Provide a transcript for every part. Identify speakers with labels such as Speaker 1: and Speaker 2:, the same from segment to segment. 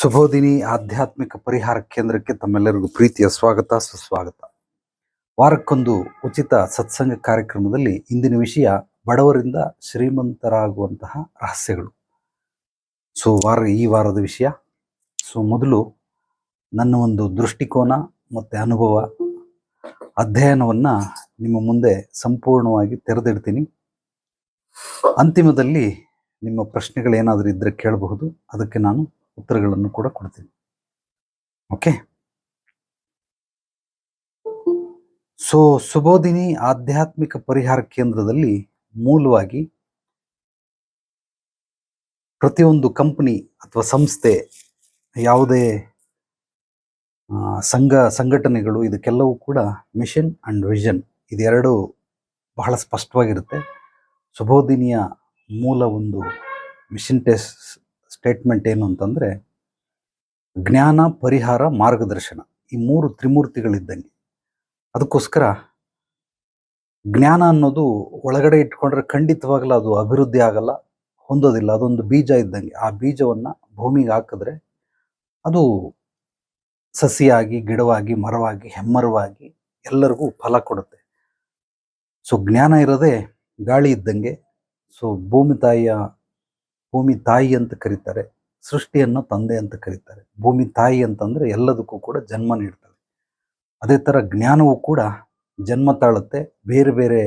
Speaker 1: ಸುಬೋಧಿನಿ ಆಧ್ಯಾತ್ಮಿಕ ಪರಿಹಾರ ಕೇಂದ್ರಕ್ಕೆ ತಮ್ಮೆಲ್ಲರಿಗೂ ಪ್ರೀತಿಯ ಸ್ವಾಗತ, ಸುಸ್ವಾಗತ. ವಾರಕ್ಕೊಂದು ಉಚಿತ ಸತ್ಸಂಗ ಕಾರ್ಯಕ್ರಮದಲ್ಲಿ ಇಂದಿನ ವಿಷಯ ಬಡವರಿಂದ ಶ್ರೀಮಂತರಾಗುವಂತಹ ರಹಸ್ಯಗಳು. ಸೊ, ವಾರ, ಈ ವಾರದ ವಿಷಯ. ಸೊ, ಮೊದಲು ನನ್ನ ಒಂದು ದೃಷ್ಟಿಕೋನ ಮತ್ತು ಅನುಭವ. ಅಧ್ಯಯನವನ್ನು ನಿಮ್ಮ ಮುಂದೆ ಸಂಪೂರ್ಣವಾಗಿ ತೆರೆದಿಡ್ತೀನಿ. ಅಂತಿಮದಲ್ಲಿ ನಿಮ್ಮ ಪ್ರಶ್ನೆಗಳೇನಾದರೂ ಇದ್ದರೆ ಕೇಳಬಹುದು. ಅದಕ್ಕೆ ನಾನು ಉತ್ತರಗಳನ್ನು ಕೂಡ ಕೊಡ್ತೀನಿ ಓಕೆ ಸೊ ಸುಬೋಧಿನಿ ಆಧ್ಯಾತ್ಮಿಕ ಪರಿಹಾರ ಕೇಂದ್ರದಲ್ಲಿ ಮೂಲವಾಗಿ ಪ್ರತಿಯೊಂದು ಕಂಪನಿ ಅಥವಾ ಸಂಸ್ಥೆ, ಯಾವುದೇ ಸಂಘ, ಸಂಘಟನೆಗಳು ಇದಕ್ಕೆಲ್ಲವೂ ಕೂಡ ಮಿಷನ್ ಅಂಡ್ ವಿಷನ್ ಇದೆರಡು ಬಹಳ ಸ್ಪಷ್ಟವಾಗಿರುತ್ತೆ. ಸುಬೋಧಿನಿಯ ಮೂಲ ಒಂದು ಮಿಷನ್ ಟೆಸ್ ಸ್ಟೇಟ್ಮೆಂಟ್ ಏನು ಅಂತಂದರೆ, ಜ್ಞಾನ ಪರಿಹಾರ ಮಾರ್ಗದರ್ಶನ. ಈ ಮೂರು ತ್ರಿಮೂರ್ತಿಗಳಿದ್ದಂಗೆ. ಅದಕ್ಕೋಸ್ಕರ ಜ್ಞಾನ ಅನ್ನೋದು ಒಳಗಡೆ ಇಟ್ಕೊಂಡ್ರೆ ಖಂಡಿತವಾಗಲೂ ಅದು ಅಭಿವೃದ್ಧಿ ಆಗಲ್ಲ, ಹೊಂದೋದಿಲ್ಲ. ಅದೊಂದು ಬೀಜ ಇದ್ದಂಗೆ. ಆ ಬೀಜವನ್ನು ಭೂಮಿಗೆ ಹಾಕಿದ್ರೆ ಅದು ಸಸಿಯಾಗಿ, ಗಿಡವಾಗಿ, ಮರವಾಗಿ, ಹೆಮ್ಮರವಾಗಿ ಎಲ್ಲರಿಗೂ ಫಲ ಕೊಡುತ್ತೆ. ಸೊ ಜ್ಞಾನ ಇರೋದೇ ಗಾಳಿ ಇದ್ದಂಗೆ ಸೊ ಭೂಮಿ ತಾಯಿಯ ಭೂಮಿ ತಾಯಿ ಅಂತ ಕರೀತಾರೆ, ಸೃಷ್ಟಿಯನ್ನು ತಂದೆ ಅಂತ ಕರೀತಾರೆ. ಭೂಮಿ ತಾಯಿ ಅಂತಂದರೆ ಎಲ್ಲದಕ್ಕೂ ಕೂಡ ಜನ್ಮ ನೀಡ್ತಾಳೆ ಅದೇ ಥರ ಜ್ಞಾನವೂ ಕೂಡ ಜನ್ಮ ತಾಳುತ್ತೆ, ಬೇರೆ ಬೇರೆ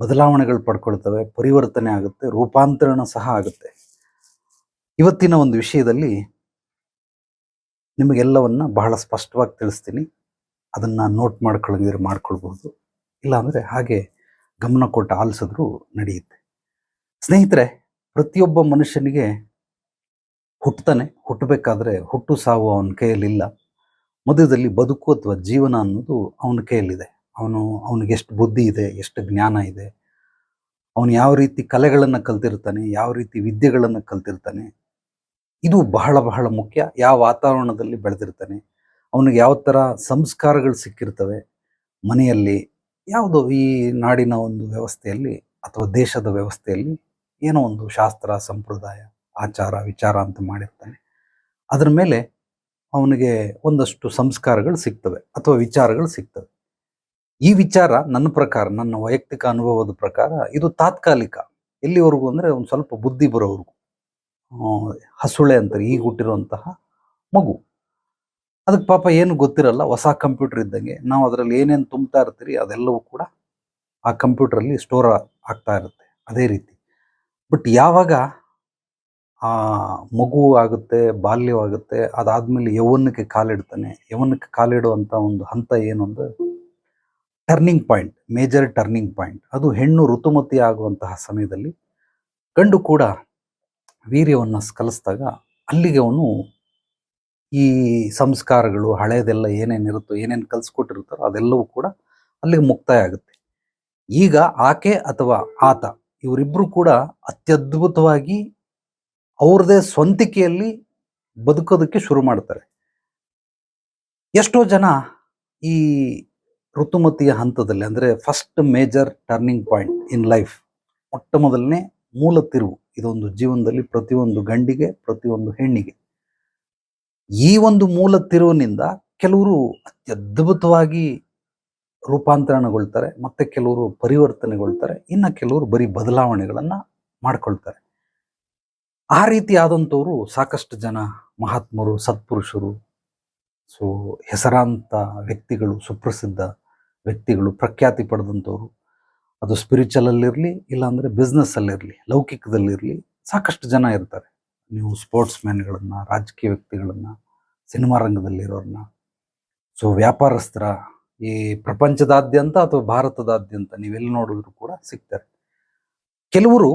Speaker 1: ಬದಲಾವಣೆಗಳು ಪಡ್ಕೊಳ್ತವೆ, ಪರಿವರ್ತನೆ ಆಗುತ್ತೆ, ರೂಪಾಂತರಣ ಸಹ ಆಗುತ್ತೆ. ಇವತ್ತಿನ ಒಂದು ವಿಷಯದಲ್ಲಿ ನಿಮಗೆಲ್ಲವನ್ನು ಬಹಳ ಸ್ಪಷ್ಟವಾಗಿ ತಿಳಿಸ್ತೀನಿ. ಅದನ್ನು ನೋಟ್ ಮಾಡ್ಕೊಳ್ಳೋಂಗಿದ್ರೆ ಮಾಡ್ಕೊಳ್ಬಹುದು. ಇಲ್ಲಾಂದರೆ ಹಾಗೆ ಗಮನ ಕೊಟ್ಟು ಆಲಿಸಿದ್ರೂ ನಡೆಯುತ್ತೆ. ಸ್ನೇಹಿತರೆ ಪ್ರತಿಯೊಬ್ಬ ಮನುಷ್ಯನಿಗೆ ಹುಟ್ಟತಾನೆ ಹುಟ್ಟಬೇಕಾದ್ರೆ ಹುಟ್ಟು ಸಾವು ಅವನ ಕೈಯಲ್ಲಿಲ್ಲ. ಮಧ್ಯದಲ್ಲಿ ಬದುಕು ಅಥವಾ ಜೀವನ ಅನ್ನೋದು ಅವನ ಕೈಯಲ್ಲಿದೆ. ಅವನು, ಅವನಿಗೆ ಎಷ್ಟು ಬುದ್ಧಿ ಇದೆ, ಎಷ್ಟು ಜ್ಞಾನ ಇದೆ, ಅವನು ಯಾವ ರೀತಿ ಕಲೆಗಳನ್ನು ಕಲ್ತಿರ್ತಾನೆ, ಯಾವ ರೀತಿ ವಿದ್ಯೆಗಳನ್ನು ಕಲ್ತಿರ್ತಾನೆ, ಇದು ಬಹಳ ಬಹಳ ಮುಖ್ಯ. ಯಾವ ವಾತಾವರಣದಲ್ಲಿ ಬೆಳೆದಿರ್ತಾನೆ, ಅವನಿಗೆ ಯಾವ ಥರ ಸಂಸ್ಕಾರಗಳು ಸಿಕ್ಕಿರ್ತವೆ, ಮನೆಯಲ್ಲಿ ಯಾವುದೋ ಈ ನಾಡಿನ ಒಂದು ವ್ಯವಸ್ಥೆಯಲ್ಲಿ ಅಥವಾ ದೇಶದ ವ್ಯವಸ್ಥೆಯಲ್ಲಿ ಏನೋ ಒಂದು ಶಾಸ್ತ್ರ, ಸಂಪ್ರದಾಯ, ಆಚಾರ, ವಿಚಾರ ಅಂತ ಮಾಡಿರ್ತಾನೆ. ಅದರ ಮೇಲೆ ಅವನಿಗೆ ಒಂದಷ್ಟು ಸಂಸ್ಕಾರಗಳು ಸಿಗ್ತವೆ ಅಥವಾ ವಿಚಾರಗಳು ಸಿಗ್ತವೆ. ಈ ವಿಚಾರ ನನ್ನ ಪ್ರಕಾರ, ನನ್ನ ವೈಯಕ್ತಿಕ ಅನುಭವದ ಪ್ರಕಾರ ಇದು ತಾತ್ಕಾಲಿಕ. ಎಲ್ಲಿವರೆಗೂ ಅಂದರೆ ಒಂದು ಸ್ವಲ್ಪ ಬುದ್ಧಿ ಬರೋವರೆಗೂ. ಹಸುಳೆ ಅಂತಾರೆ ಈಗ ಹುಟ್ಟಿರುವಂತಹ ಮಗು. ಅದಕ್ಕೆ ಪಾಪ ಏನು ಗೊತ್ತಿರಲ್ಲ, ಹೊಸ ಕಂಪ್ಯೂಟರ್ ಇದ್ದಂಗೆ. ನಾವು ಅದರಲ್ಲಿ ಏನೇನು ತುಂಬ್ತಾ ಇರ್ತೀರಿ ಅದೆಲ್ಲವೂ ಕೂಡ ಆ ಕಂಪ್ಯೂಟರಲ್ಲಿ ಸ್ಟೋರ್ ಆಗ್ತಾ ಇರುತ್ತೆ, ಅದೇ ರೀತಿ. ಬಟ್ ಯಾವಾಗ ಆ ಮಗು ಆಗುತ್ತೆ ಬಾಲ್ಯವಾಗುತ್ತೆ ಅದಾದ್ಮೇಲೆ ಯೌವನಕ್ಕೆ ಕಾಲಿಡ್ತಾನೆ, ಯೌವನಕ್ಕೆ ಕಾಲಿಡುವಂಥ ಒಂದು ಹಂತ ಏನು ಅಂದ್ರೆ turning point major turning point ಅದು ಹೆಣ್ಣು ಋತುಮತಿ ಆಗುವಂತಹ ಸಮಯದಲ್ಲಿ ಗಂಡು ಕೂಡ ವೀರ್ಯವನ್ನು ಕಲಿಸಿದಾಗ ಅಲ್ಲಿಗೆ ಅವನು ಈ ಸಂಸ್ಕಾರಗಳು ಹಳೆಯದೆಲ್ಲ ಏನೇನಿರುತ್ತೋ ಏನೇನು ಕಲಿಸ್ಕೊಟ್ಟಿರ್ತಾರೋ ಅದೆಲ್ಲವೂ ಕೂಡ ಅಲ್ಲಿಗೆ ಮುಕ್ತಾಯ ಆಗುತ್ತೆ. ಈಗ ಆಕೆ ಅಥವಾ ಆತ ಇವರಿಬ್ಬರು ಕೂಡ ಅತ್ಯದ್ಭುತವಾಗಿ ಅವ್ರದೇ ಸ್ವಂತಿಕೆಯಲ್ಲಿ ಬದುಕೋದಕ್ಕೆ ಶುರು ಮಾಡ್ತಾರೆ. ಎಷ್ಟೋ ಜನ ಈ ಋತುಮತಿಯ ಹಂತದಲ್ಲಿ, ಅಂದರೆ first major turning point in life ಮೊಟ್ಟ ಮೊದಲನೇ ಮೂಲ ತಿರುವು, ಇದೊಂದು ಜೀವನದಲ್ಲಿ ಪ್ರತಿಯೊಂದು ಗಂಡಿಗೆ, ಪ್ರತಿಯೊಂದು ಹೆಣ್ಣಿಗೆ. ಈ ಒಂದು ಮೂಲ ತಿರುವಿನಿಂದ ಕೆಲವರು ಅತ್ಯದ್ಭುತವಾಗಿ ರೂಪಾಂತರಣಗೊಳ್ತಾರೆ, ಮತ್ತೆ ಕೆಲವರು ಪರಿವರ್ತನೆಗೊಳ್ತಾರೆ, ಇನ್ನು ಕೆಲವರು ಬರೀ ಬದಲಾವಣೆಗಳನ್ನು ಮಾಡ್ಕೊಳ್ತಾರೆ. ಆ ರೀತಿ ಆದಂಥವರು ಸಾಕಷ್ಟು ಜನ ಮಹಾತ್ಮರು, ಸತ್ಪುರುಷರು, ಸೊ ಹೆಸರಾಂತ ವ್ಯಕ್ತಿಗಳು, ಸುಪ್ರಸಿದ್ಧ ವ್ಯಕ್ತಿಗಳು, ಪ್ರಖ್ಯಾತಿ ಪಡೆದಂಥವ್ರು, ಅದು ಸ್ಪಿರಿಚುವಲಲ್ಲಿರಲಿ ಇಲ್ಲಾಂದರೆ ಬಿಸ್ನೆಸ್ಸಲ್ಲಿರಲಿ ಲೌಕಿಕದಲ್ಲಿರಲಿ, ಸಾಕಷ್ಟು ಜನ ಇರ್ತಾರೆ. ನೀವು ಸ್ಪೋರ್ಟ್ಸ್ ಮ್ಯಾನ್ಗಳನ್ನು ರಾಜಕೀಯ ವ್ಯಕ್ತಿಗಳನ್ನು, ಸಿನಿಮಾ ರಂಗದಲ್ಲಿರೋರನ್ನ ಸೊ ವ್ಯಾಪಾರಸ್ಥರ ಈ ಪ್ರಪಂಚದಾದ್ಯಂತ ಅಥವಾ ಭಾರತದಾದ್ಯಂತ ನೀವೆಲ್ಲಿ ನೋಡಿದ್ರು ಕೂಡ ಸಿಗ್ತಾರೆ. ಕೆಲವರು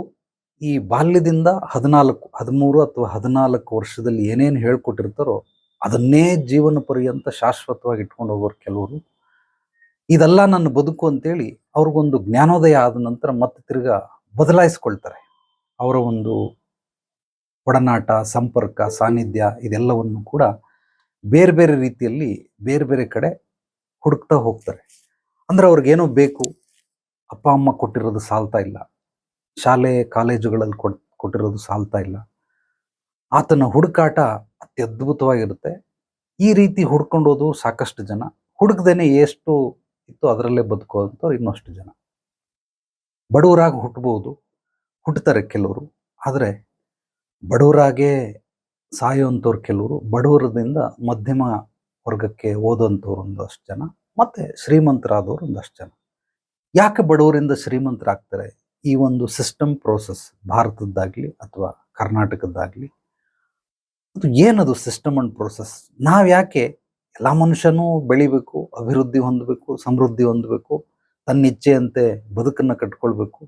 Speaker 1: ಈ ಬಾಲ್ಯದಿಂದ ಹದಿನಾಲ್ಕು, ಹದಿಮೂರು ಅಥವಾ ಹದಿನಾಲ್ಕು ವರ್ಷದಲ್ಲಿ ಏನೇನು ಹೇಳ್ಕೊಟ್ಟಿರ್ತಾರೋ ಅದನ್ನೇ ಜೀವನ ಪರ್ಯಂತ ಶಾಶ್ವತವಾಗಿ ಇಟ್ಕೊಂಡು ಹೋಗೋರು ಕೆಲವರು. ಇದೆಲ್ಲ ನನ್ನ ಬದುಕು ಅಂತೇಳಿ ಅವ್ರಿಗೊಂದು ಜ್ಞಾನೋದಯ ಆದ ನಂತರ ಮತ್ತೆ ತಿರ್ಗಾ ಬದಲಾಯಿಸ್ಕೊಳ್ತಾರೆ. ಅವರ ಒಂದು ಒಡನಾಟ, ಸಂಪರ್ಕ, ಸಾನ್ನಿಧ್ಯ ಇದೆಲ್ಲವನ್ನು ಕೂಡ ಬೇರೆ ಬೇರೆ ರೀತಿಯಲ್ಲಿ ಬೇರೆ ಬೇರೆ ಕಡೆ ಹುಡುಕ್ತಾ ಹೋಗ್ತಾರೆ. ಅಂದ್ರೆ ಅವ್ರಿಗೇನೋ ಬೇಕು. ಅಪ್ಪ, ಅಮ್ಮ ಕೊಟ್ಟಿರೋದು ಸಾಲ್ತಾ ಇಲ್ಲ. ಶಾಲೆ, ಕಾಲೇಜುಗಳಲ್ಲಿ ಕೊಟ್, ಕೊಟ್ಟಿರೋದು ಸಾಲ್ತಾ ಇಲ್ಲ. ಆತನ ಹುಡುಕಾಟ ಅತ್ಯದ್ಭುತವಾಗಿರುತ್ತೆ. ಈ ರೀತಿ ಹುಡ್ಕೊಂಡೋದು ಸಾಕಷ್ಟು ಜನ. ಹುಡುಕ್ದೇನೆ ಎಷ್ಟು ಇತ್ತು ಅದರಲ್ಲೇ ಬದುಕುವಂಥವ್ರು ಇನ್ನಷ್ಟು ಜನ. ಬಡವರಾಗಿ ಹುಟ್ಟಬಹುದು ಹುಟ್ಟುತ್ತಾರೆ ಕೆಲವರು. ಆದರೆ ಬಡವರಾಗೇ ಸಾಯುವಂಥವ್ರು ಕೆಲವರು ಬಡವರದಿಂದ ಮಧ್ಯಮ ವರ್ಗಕ್ಕೆ ಓದೋಂಥವ್ರು ಒಂದಷ್ಟು ಜನ, ಮತ್ತೆ ಶ್ರೀಮಂತರಾದವರು ಒಂದಷ್ಟು ಜನ. ಯಾಕೆ ಬಡವರಿಂದ ಶ್ರೀಮಂತರಾಗ್ತಾರೆ? ಈ ಒಂದು ಸಿಸ್ಟಮ್ ಪ್ರೋಸೆಸ್ ಭಾರತದ್ದಾಗಲಿ ಅಥವಾ ಕರ್ನಾಟಕದ್ದಾಗಲಿ, ಅದು ಏನದು ಸಿಸ್ಟಮ್ ಅಂಡ್ ಪ್ರೋಸೆಸ್ ನಾವು ಯಾಕೆ ಎಲ್ಲ ಮನುಷ್ಯನೂ ಬೆಳಿಬೇಕು, ಅಭಿವೃದ್ಧಿ ಹೊಂದಬೇಕು, ಸಮೃದ್ಧಿ ಹೊಂದಬೇಕು ತನ್ನ ಇಚ್ಛೆಯಂತೆ ಬದುಕನ್ನು ಕಟ್ಕೊಳ್ಬೇಕು,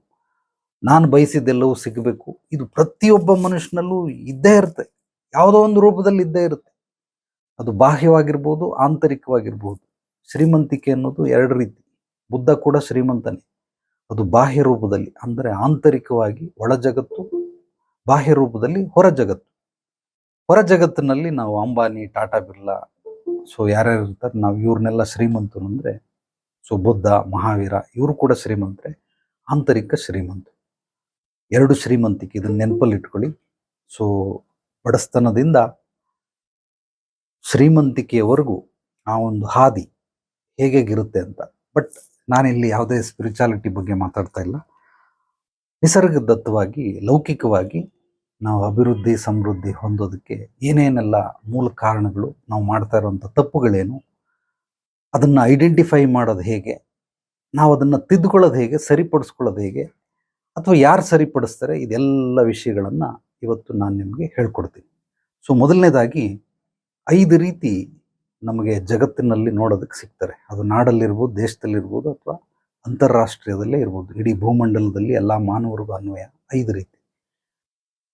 Speaker 1: ನಾನು ಬಯಸಿದ್ದೆಲ್ಲವೂ ಸಿಗಬೇಕು. ಇದು ಪ್ರತಿಯೊಬ್ಬ ಮನುಷ್ಯನಲ್ಲೂ ಇದ್ದೇ ಇರುತ್ತೆ. ಯಾವುದೋ ಒಂದು ರೂಪದಲ್ಲಿ ಇದ್ದೇ ಇರುತ್ತೆ. ಅದು ಬಾಹ್ಯವಾಗಿರ್ಬೋದು, ಆಂತರಿಕವಾಗಿರ್ಬೋದು. ಶ್ರೀಮಂತಿಕೆ ಅನ್ನೋದು ಎರಡು ರೀತಿ. ಬುದ್ಧ ಕೂಡ ಶ್ರೀಮಂತನೇ. ಅದು ಬಾಹ್ಯ ರೂಪದಲ್ಲಿ, ಅಂದರೆ ಆಂತರಿಕವಾಗಿ ಒಳ ಜಗತ್ತು, ಬಾಹ್ಯ ರೂಪದಲ್ಲಿ ಹೊರ ಜಗತ್ತು. ಹೊರ ಜಗತ್ತಿನಲ್ಲಿ ನಾವು ಅಂಬಾನಿ, ಟಾಟಾ ಬಿರ್ಲಾ, ಸೊ ಯಾರ್ಯಾರು ಇರ್ತಾರೆ, ನಾವು ಇವ್ರನ್ನೆಲ್ಲ ಶ್ರೀಮಂತರು ಅಂದರೆ, ಸೊ ಬುದ್ಧ, ಮಹಾವೀರ, ಇವರು ಕೂಡ ಶ್ರೀಮಂತರೆ, ಆಂತರಿಕ ಶ್ರೀಮಂತ ಎರಡು ಶ್ರೀಮಂತಿಕೆ, ಇದನ್ನ ನೆನಪಲ್ಲಿ ಇಟ್ಕೊಳ್ಳಿ. ಸೊ ಬಡಸ್ತನದಿಂದ ಶ್ರೀಮಂತಿಕೆಯವರೆಗೂ ಆ ಒಂದು ಹಾದಿ ಹೇಗೇಗಿರುತ್ತೆ ಅಂತ. ಬಟ್ ನಾನಿಲ್ಲಿ ಯಾವುದೇ ಸ್ಪಿರಿಚುಯಾಲಿಟಿ ಬಗ್ಗೆ ಮಾತಾಡ್ತಾ ಇಲ್ಲ. ನಿಸರ್ಗದತ್ತವಾಗಿ, ಲೌಕಿಕವಾಗಿ ನಾವು ಅಭಿವೃದ್ಧಿ, ಸಮೃದ್ಧಿ ಹೊಂದೋದಕ್ಕೆ ಏನೇನೆಲ್ಲ ಮೂಲ ಕಾರಣಗಳು ನಾವು ಮಾಡ್ತಾ ಇರೋವಂಥ ತಪ್ಪುಗಳೇನು, ಅದನ್ನು ಐಡೆಂಟಿಫೈ ಮಾಡೋದು ಹೇಗೆ, ನಾವು ಅದನ್ನು ತಿದ್ದುಕೊಳ್ಳೋದು ಹೇಗೆ, ಸರಿಪಡಿಸ್ಕೊಳ್ಳೋದು ಹೇಗೆ, ಅಥವಾ ಯಾರು ಸರಿಪಡಿಸ್ತಾರೆ, ಇದೆಲ್ಲ ವಿಷಯಗಳನ್ನು ಇವತ್ತು ನಾನು ನಿಮಗೆ ಹೇಳ್ಕೊಡ್ತೀನಿ. ಸೊ ಮೊದಲನೇದಾಗಿ ಐದು ರೀತಿ ನಮಗೆ ಜಗತ್ತಿನಲ್ಲಿ ನೋಡೋದಕ್ಕೆ ಸಿಗ್ತಾರೆ. ಅದು ನಾಡಲ್ಲಿರ್ಬೋದು, ದೇಶದಲ್ಲಿರ್ಬೋದು ಅಥವಾ ಅಂತಾರಾಷ್ಟ್ರೀಯದಲ್ಲೇ ಇರ್ಬೋದು. ಇಡೀ ಭೂಮಂಡಲದಲ್ಲಿ ಎಲ್ಲ ಮಾನವರಿಗೂ ಅನ್ವಯ. ಐದು ರೀತಿ.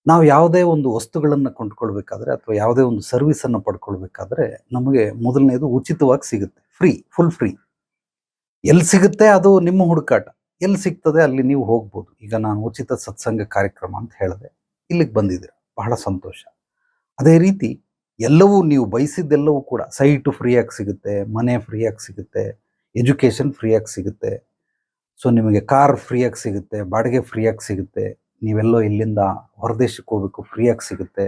Speaker 1: ನಾವು ಯಾವುದೇ ಒಂದು ವಸ್ತುಗಳನ್ನು ಕೊಂಡ್ಕೊಳ್ಬೇಕಾದ್ರೆ ಅಥವಾ ಯಾವುದೇ ಒಂದು ಸರ್ವಿಸನ್ನು ಪಡ್ಕೊಳ್ಬೇಕಾದ್ರೆ ನಮಗೆ ಮೊದಲನೇದು ಉಚಿತವಾಗಿ ಸಿಗುತ್ತೆ. ಫ್ರೀ ಫುಲ್ ಫ್ರೀ ಎಲ್ಲಿ ಸಿಗುತ್ತೆ? ಅದು ನಿಮ್ಮ ಹುಡುಕಾಟ. ಎಲ್ಲಿ ಸಿಗ್ತದೆ? ಅಲ್ಲಿ ನೀವು ಹೋಗ್ಬೋದು. ಈಗ ನಾನು ಉಚಿತ ಸತ್ಸಂಗ ಕಾರ್ಯಕ್ರಮ ಅಂತ ಹೇಳಿದೆ. ಇಲ್ಲಿಗೆ ಬಂದಿದ್ದೀರ. ಬಹಳ ಸಂತೋಷ. ಅದೇ ರೀತಿ ಎಲ್ಲವೂ ನೀವು ಬಯಸಿದ್ದೆಲ್ಲವೂ ಕೂಡ ಸೈಟು ಫ್ರೀಯಾಗಿ ಸಿಗುತ್ತೆ, ಮನೆ ಫ್ರೀಯಾಗಿ ಸಿಗುತ್ತೆ, ಎಜುಕೇಷನ್ ಫ್ರೀಯಾಗಿ ಸಿಗುತ್ತೆ. ಸೊ, ನಿಮಗೆ ಕಾರ್ ಫ್ರೀಯಾಗಿ ಸಿಗುತ್ತೆ, ಬಾಡಿಗೆ ಫ್ರೀಯಾಗಿ ಸಿಗುತ್ತೆ, ನೀವೆಲ್ಲೋ ಇಲ್ಲಿಂದ ಹೊರದೇಶಕ್ಕೆ ಹೋಗ್ಬೇಕು ಫ್ರೀಯಾಗಿ ಸಿಗುತ್ತೆ.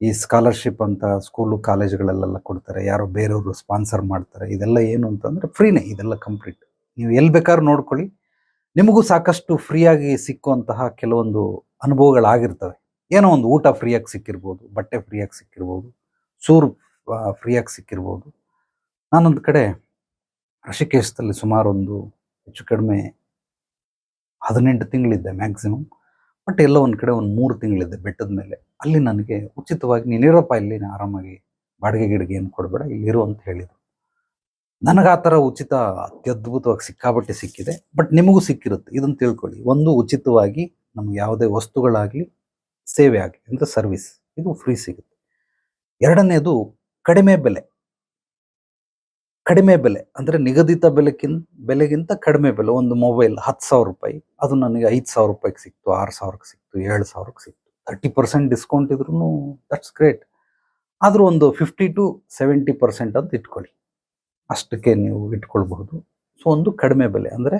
Speaker 1: ಈ ಸ್ಕಾಲರ್ಶಿಪ್ ಅಂತ ಸ್ಕೂಲು ಕಾಲೇಜುಗಳಲ್ಲೆಲ್ಲ ಕೊಡ್ತಾರೆ, ಯಾರೋ ಬೇರೆಯವರು ಸ್ಪಾನ್ಸರ್ ಮಾಡ್ತಾರೆ, ಇದೆಲ್ಲ ಏನು ಅಂತಂದ್ರೆ ಫ್ರೀನೇ, ಇದೆಲ್ಲ ಕಂಪ್ಲೀಟ್. ನೀವು ಎಲ್ಲಿ ಬೇಕಾದ್ರೂ ನೋಡ್ಕೊಳ್ಳಿ, ನಿಮಗೂ ಸಾಕಷ್ಟು ಫ್ರೀಯಾಗಿ ಸಿಕ್ಕುವಂತಹ ಕೆಲವೊಂದು ಅನುಭವಗಳಾಗಿರ್ತವೆ. ಏನೋ ಒಂದು ಊಟ ಫ್ರೀಯಾಗಿ ಸಿಕ್ಕಿರ್ಬೋದು, ಬಟ್ಟೆ ಫ್ರೀಯಾಗಿ ಸಿಕ್ಕಿರ್ಬೋದು, ಸೂರು ಫ್ರೀಯಾಗಿ ಸಿಕ್ಕಿರ್ಬೋದು. ನಾನೊಂದು ಕಡೆ ಋಷಿಕೇಶದಲ್ಲಿ ಸುಮಾರು ಒಂದು ಹೆಚ್ಚು ಕಡಿಮೆ ಹದಿನೆಂಟು ತಿಂಗಳಿದ್ದೆ ಮ್ಯಾಕ್ಸಿಮಮ್ ಬಟ್ ಎಲ್ಲ ಒಂದು ಕಡೆ ಒಂದು ಮೂರು ತಿಂಗಳಿದ್ದೆ ಬೆಟ್ಟದ ಮೇಲೆ. ಅಲ್ಲಿ ನನಗೆ ಉಚಿತವಾಗಿ ನೀನಿರಪ್ಪ ಇಲ್ಲಿ ಆರಾಮಾಗಿ ಬಾಡಿಗೆ ಗಿಡಿಗೆ ಏನು ಕೊಡಬೇಡ ಇಲ್ಲಿರು ಅಂತ ಹೇಳಿದರು. ನನಗೆ ಆ ಥರ ಉಚಿತ, ಅತ್ಯದ್ಭುತವಾಗಿ ಸಿಕ್ಕಾಬಟ್ಟೆ ಸಿಕ್ಕಿದೆ. ಬಟ್ ನಿಮಗೂ ಸಿಕ್ಕಿರುತ್ತೆ ಇದನ್ನು ತಿಳ್ಕೊಳ್ಳಿ. ಒಂದು ಉಚಿತವಾಗಿ ನಮ್ಗೆ ಯಾವುದೇ ವಸ್ತುಗಳಾಗಲಿ ಸೇವೆ ಆಗಲಿ ಅಂದರೆ ಸರ್ವಿಸ್ ಇದು ಫ್ರೀ ಸಿಗುತ್ತೆ. ಎರಡನೇದು ಕಡಿಮೆ ಬೆಲೆ. ಕಡಿಮೆ ಬೆಲೆ ಅಂದರೆ ನಿಗದಿತ ಬೆಲೆಕ್ಕಿಂತ ಬೆಲೆಗಿಂತ ಕಡಿಮೆ ಬೆಲೆ. ಒಂದು ಮೊಬೈಲ್ ಹತ್ತು ಸಾವಿರ ರೂಪಾಯಿ, ಅದು ನನಗೆ ಐದು ಸಾವಿರ ರೂಪಾಯಿಗೆ ಸಿಕ್ತು, ಆರು ಸಾವಿರಕ್ಕೆ ಸಿಕ್ತು, ಏಳು ಸಾವಿರಕ್ಕೆ ಸಿಕ್ತು. ತರ್ಟಿ ಪರ್ಸೆಂಟ್ ಡಿಸ್ಕೌಂಟ್ ಇದ್ರೂ ದಟ್ಸ್ ಗ್ರೇಟ್ ಆದರೂ ಒಂದು ಫಿಫ್ಟಿ ಟು ಸೆವೆಂಟಿ ಪರ್ಸೆಂಟ್ ಅಂತ ಇಟ್ಕೊಳ್ಳಿ. ಅಷ್ಟಕ್ಕೆ ನೀವು ಇಟ್ಕೊಳ್ಬಹುದು. ಸೊ ಒಂದು ಕಡಿಮೆ ಬೆಲೆ. ಅಂದರೆ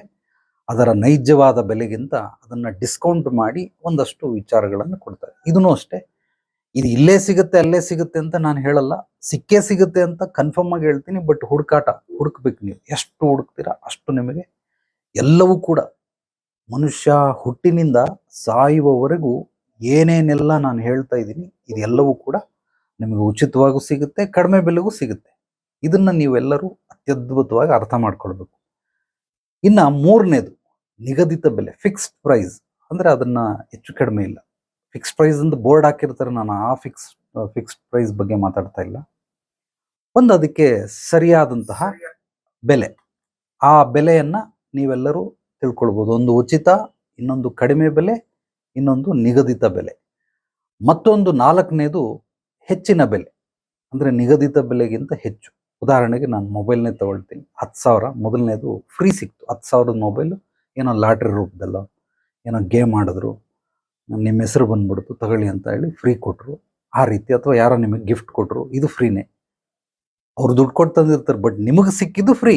Speaker 1: ಅದರ ನೈಜವಾದ ಬೆಲೆಗಿಂತ ಅದನ್ನು ಡಿಸ್ಕೌಂಟ್ ಮಾಡಿ ಒಂದಷ್ಟು ವಿಚಾರಗಳನ್ನು ಕೊಡ್ತಾರೆ. ಇದನ್ನು ಅಷ್ಟೇ. ಇದು ಇಲ್ಲೇ ಸಿಗುತ್ತೆ, ಅಲ್ಲೇ ಸಿಗುತ್ತೆ ಅಂತ ನಾನು ಹೇಳಲ್ಲ. ಸಿಕ್ಕೇ ಸಿಗುತ್ತೆ ಅಂತ ಕನ್ಫರ್ಮ್ ಆಗಿ ಹೇಳ್ತೀನಿ ಬಟ್ ಹುಡುಕಾಟ, ಹುಡುಕ್ಬೇಕು ನೀವು. ಎಷ್ಟು ಹುಡುಕ್ತೀರಾ ಅಷ್ಟು ನಿಮಗೆ ಎಲ್ಲವೂ ಕೂಡ ಮನುಷ್ಯ ಹುಟ್ಟಿನಿಂದ ಸಾಯುವವರೆಗೂ ಏನೇನೆಲ್ಲ ನಾನು ಹೇಳ್ತಾ ಇದ್ದೀನಿ, ಇದೆಲ್ಲವೂ ಕೂಡ ನಿಮಗೆ ಉಚಿತವಾಗೂ ಸಿಗುತ್ತೆ, ಕಡಿಮೆ ಬೆಲೆಗೂ ಸಿಗುತ್ತೆ. ಇದನ್ನ ನೀವೆಲ್ಲರೂ ಅತ್ಯದ್ಭುತವಾಗಿ ಅರ್ಥ ಮಾಡ್ಕೊಳ್ಬೇಕು. ಇನ್ನ ಮೂರನೇದು ನಿಗದಿತ ಬೆಲೆ ಫಿಕ್ಸ್ಡ್ ಪ್ರೈಸ್ ಅಂದ್ರೆ ಅದನ್ನ ಹೆಚ್ಚು ಕಡಿಮೆ ಇಲ್ಲ. ಫಿಕ್ಸ್ ಪ್ರೈಸ್ ಅಂತ ಬೋರ್ಡ್ ಹಾಕಿರ್ತಾರೆ, ನಾನು ಆ ಫಿಕ್ಸ್ ಫಿಕ್ಸ್ಡ್ ಪ್ರೈಸ್ ಬಗ್ಗೆ ಮಾತಾಡ್ತಾ ಇಲ್ಲ. ಒಂದು ಅದಕ್ಕೆ ಸರಿಯಾದಂತಹ ಬೆಲೆ. ಆ ಬೆಲೆಯನ್ನ ನೀವೆಲ್ಲರೂ ತಿಳ್ಕೊಳ್ಬೋದು. ಒಂದು ಉಚಿತ, ಇನ್ನೊಂದು ಕಡಿಮೆ ಬೆಲೆ, ಇನ್ನೊಂದು ನಿಗದಿತ ಬೆಲೆ. ಮತ್ತೊಂದು ನಾಲ್ಕನೇದು ಹೆಚ್ಚಿನ ಬೆಲೆ. ಅಂದ್ರೆ ನಿಗದಿತ ಬೆಲೆಗಿಂತ ಹೆಚ್ಚು. ಉದಾಹರಣೆಗೆ ನಾನು ಮೊಬೈಲ್ನೇ ತೊಗೊಳ್ತೀನಿ. ಹತ್ತು ಸಾವಿರ, ಮೊದಲನೇದು ಫ್ರೀ ಸಿಕ್ತು. ಹತ್ತು ಸಾವಿರದ ಮೊಬೈಲು ಏನೋ ಲಾಟ್ರಿ ರೂಪದಲ್ಲ, ಏನೋ ಗೇಮ್ ಆಡಿದ್ರು, ನಿಮ್ಮ ಹೆಸರು ಬಂದ್ಬಿಡ್ತು, ತಗೊಳ್ಳಿ ಅಂತ ಹೇಳಿ ಫ್ರೀ ಕೊಟ್ಟರು ಆ ರೀತಿ ಅಥವಾ ಯಾರೋ ನಿಮಗೆ ಗಿಫ್ಟ್ ಕೊಟ್ಟರು ಇದು ಫ್ರೀನೇ ಅವ್ರು ದುಡ್ಡು ಕೊಟ್ಟು ತಂದಿರ್ತಾರೆ ಬಟ್ ನಿಮಗೆ ಸಿಕ್ಕಿದ್ದು ಫ್ರೀ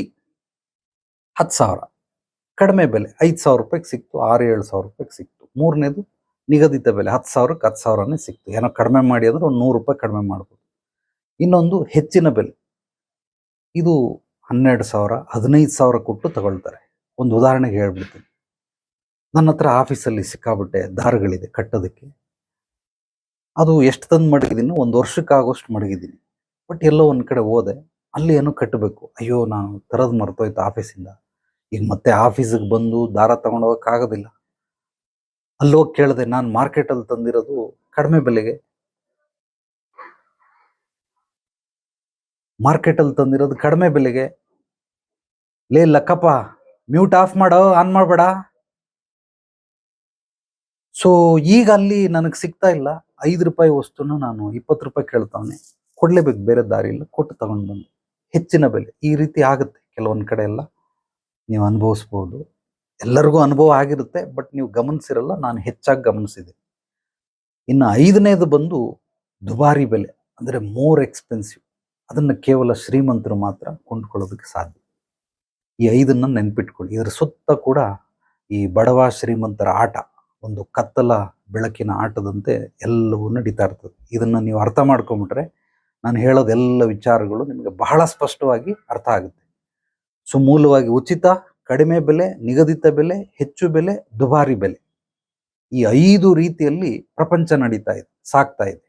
Speaker 1: ಹತ್ತು ಸಾವಿರ. ಕಡಿಮೆ ಬೆಲೆ, ಐದು ಸಾವಿರ ರೂಪಾಯಿಗೆ ಸಿಕ್ತು, ಆರು, ಏಳು ಸಾವಿರ ರೂಪಾಯಿಗೆ ಸಿಕ್ತು. ಮೂರನೇದು, ನಿಗದಿತ ಬೆಲೆ, ಹತ್ತು ಸಾವಿರಕ್ಕೆ ಹತ್ತು ಸಾವಿರನೇ ಸಿಕ್ತು. ಏನೋ ಕಡಿಮೆ ಮಾಡಿ ಅಂದ್ರೆ ಒಂದು ನೂರು ರೂಪಾಯಿ ಕಡಿಮೆ ಮಾಡ್ಬೋದು. ಇನ್ನೊಂದು ಹೆಚ್ಚಿನ ಬೆಲೆ. ಇದು ಹನ್ನೆರಡು ಸಾವಿರ, ಹದಿನೈದು ಸಾವಿರ ಕೊಟ್ಟು ತಗೊಳ್ತಾರೆ. ಒಂದು ಉದಾಹರಣೆಗೆ ಹೇಳ್ಬಿಡ್ತೀನಿ. ನನ್ನ ಹತ್ರ ಆಫೀಸಲ್ಲಿ ಸಿಕ್ಕಾಬಿಟ್ಟೆ ದಾರಗಳಿದೆ ಕಟ್ಟೋದಕ್ಕೆ. ಅದು ಎಷ್ಟು ತಂದು ಮಡಗಿದ್ದೀನಿ ಒಂದು ವರ್ಷಕ್ಕಾಗೋಷ್ಟು ಮಡಗಿದ್ದೀನಿ ಬಟ್ ಎಲ್ಲೋ ಒಂದು ಕಡೆ ಹೋದೆ, ಅಲ್ಲಿ ಏನೋ ಕಟ್ಟಬೇಕು. ಅಯ್ಯೋ, ನಾನು ತರದ್ ಮರ್ತೋಯ್ತು ಆಫೀಸಿಂದ. ಈಗ ಮತ್ತೆ ಆಫೀಸಿಗೆ ಬಂದು ದಾರ ತಗೊಂಡೋಗಕ್ಕಾಗೋದಿಲ್ಲ ಅಲ್ಲೋಗಿ ಕೇಳಿದೆ, ನಾನು ಮಾರ್ಕೆಟಲ್ಲಿ ತಂದಿರೋದು ಕಡಿಮೆ ಬೆಲೆಗೆ ಮಾರ್ಕೆಟಲ್ಲಿ ತಂದಿರೋದು ಕಡಿಮೆ ಬೆಲೆಗೆ. ಲೇ, ಲಕ್ಕಪ್ಪ ಮ್ಯೂಟ್ ಆಫ್ ಮಾಡೋ ಆನ್ ಮಾಡಬೇಡ. ಸೊ ಈಗ ಅಲ್ಲಿ ನನಗೆ ಸಿಗ್ತಾ ಇಲ್ಲ. ಐದು ರೂಪಾಯಿ ವಸ್ತುನ ನಾನು ಇಪ್ಪತ್ತು ರೂಪಾಯಿ ಕೇಳ್ತಾವನೆ. ಕೊಡ್ಲೇಬೇಕು, ಬೇರೆ ದಾರಿ ಇಲ್ಲ ಕೊಟ್ಟು ತಗೊಂಡು ಬಂದು. ಹೆಚ್ಚಿನ ಬೆಲೆ. ಈ ರೀತಿ ಆಗುತ್ತೆ ಕೆಲವೊಂದು ಕಡೆ ಎಲ್ಲ. ನೀವು ಅನುಭವಿಸ್ಬೋದು. ಎಲ್ಲರಿಗೂ ಅನುಭವ ಆಗಿರುತ್ತೆ, ಬಟ್ ನೀವು ಗಮನಿಸಿರಲ್ಲ, ನಾನು ಹೆಚ್ಚಾಗಿ ಗಮನಿಸಿದೆ. ಇನ್ನು ಐದನೇದು ಬಂದು ದುಬಾರಿ ಬೆಲೆ. ಅಂದರೆ ಮೋರ್ ಎಕ್ಸ್ಪೆನ್ಸಿವ್ ಅದನ್ನು ಕೇವಲ ಶ್ರೀಮಂತರು ಮಾತ್ರ ಕೊಂಡ್ಕೊಳ್ಳೋದಕ್ಕೆ ಸಾಧ್ಯ. ಈ ಐದನ್ನು ನೆನ್ಪಿಟ್ಕೊಳ್ಳಿ. ಇದರ ಸುತ್ತ ಕೂಡ ಈ ಬಡವ ಶ್ರೀಮಂತರ ಆಟ, ಒಂದು ಕತ್ತಲ ಬೆಳಕಿನ ಆಟದಂತೆ ಎಲ್ಲವೂ ನಡೀತಾ ಇರ್ತದೆ. ಇದನ್ನು ನೀವು ಅರ್ಥ ಮಾಡ್ಕೊಂಬಿಟ್ರೆ ನಾನು ಹೇಳೋದೆಲ್ಲ ವಿಚಾರಗಳು ನಿಮಗೆ ಬಹಳ ಸ್ಪಷ್ಟವಾಗಿ ಅರ್ಥ ಆಗುತ್ತೆ. ಸೊ ಮೂಲವಾಗಿ ಉಚಿತ, ಕಡಿಮೆ ಬೆಲೆ, ನಿಗದಿತ ಬೆಲೆ, ಹೆಚ್ಚು ಬೆಲೆ, ದುಬಾರಿ ಬೆಲೆ. ಈ ಐದು ರೀತಿಯಲ್ಲಿ ಪ್ರಪಂಚ ನಡೀತಾ ಇದೆ ಸಾಕ್ತಾ ಇದೆ.